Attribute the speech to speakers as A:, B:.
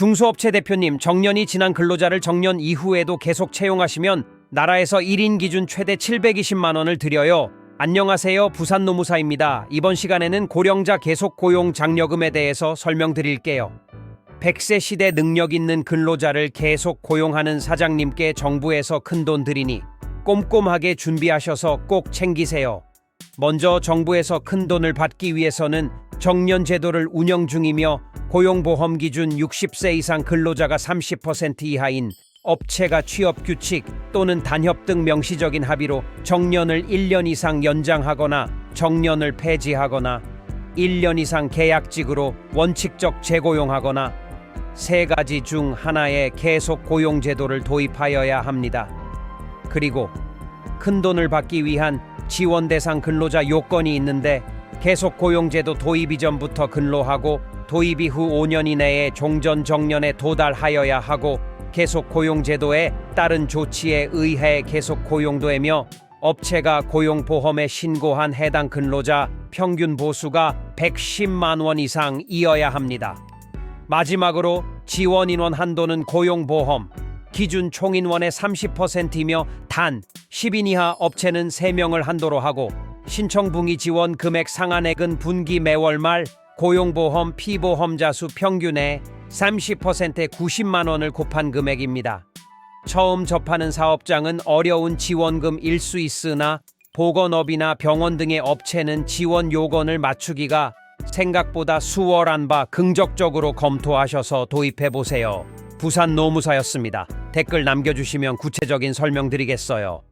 A: 중소업체 대표님, 정년이 지난 근로자를 정년 이후에도 계속 채용하시면 나라에서 1인 기준 최대 720만 원을 드려요. 안녕하세요. 부산 노무사입니다. 이번 시간에는 고령자 계속 고용 장려금에 대해서 설명드릴게요. 100세 시대 능력 있는 근로자를 계속 고용하는 사장님께 정부에서 큰 돈 드리니 꼼꼼하게 준비하셔서 꼭 챙기세요. 먼저 정부에서 큰 돈을 받기 위해서는 정년 제도를 운영 중이며 고용보험 기준 60세 이상 근로자가 30% 이하인 업체가 취업 규칙 또는 단협 등 명시적인 합의로 정년을 1년 이상 연장하거나 정년을 폐지하거나 1년 이상 계약직으로 원칙적 재고용하거나 세 가지 중 하나의 계속 고용 제도를 도입하여야 합니다. 그리고 큰 돈을 받기 위한 지원 대상 근로자 요건이 있는데 계속 고용제도 도입 이전부터 근로하고 도입 이후 5년 이내에 종전 정년에 도달하여야 하고 계속 고용제도에 따른 조치에 의해 계속 고용되며 업체가 고용보험에 신고한 해당 근로자 평균 보수가 110만 원 이상이어야 합니다. 마지막으로 지원 인원 한도는 고용보험 기준 총인원의 30%이며 단 10인 이하 업체는 3명을 한도로 하고 신청 분기 지원 금액 상한액은 분기 매월 말 고용보험 피보험자 수 평균의 30%에 90만 원을 곱한 금액입니다. 처음 접하는 사업장은 어려운 지원금 일 수 있으나 보건업이나 병원 등의 업체는 지원 요건을 맞추기가 생각보다 수월한 바 긍정적으로 검토하셔서 도입해 보세요. 부산 노무사였습니다. 댓글 남겨주시면 구체적인 설명 드리겠어요.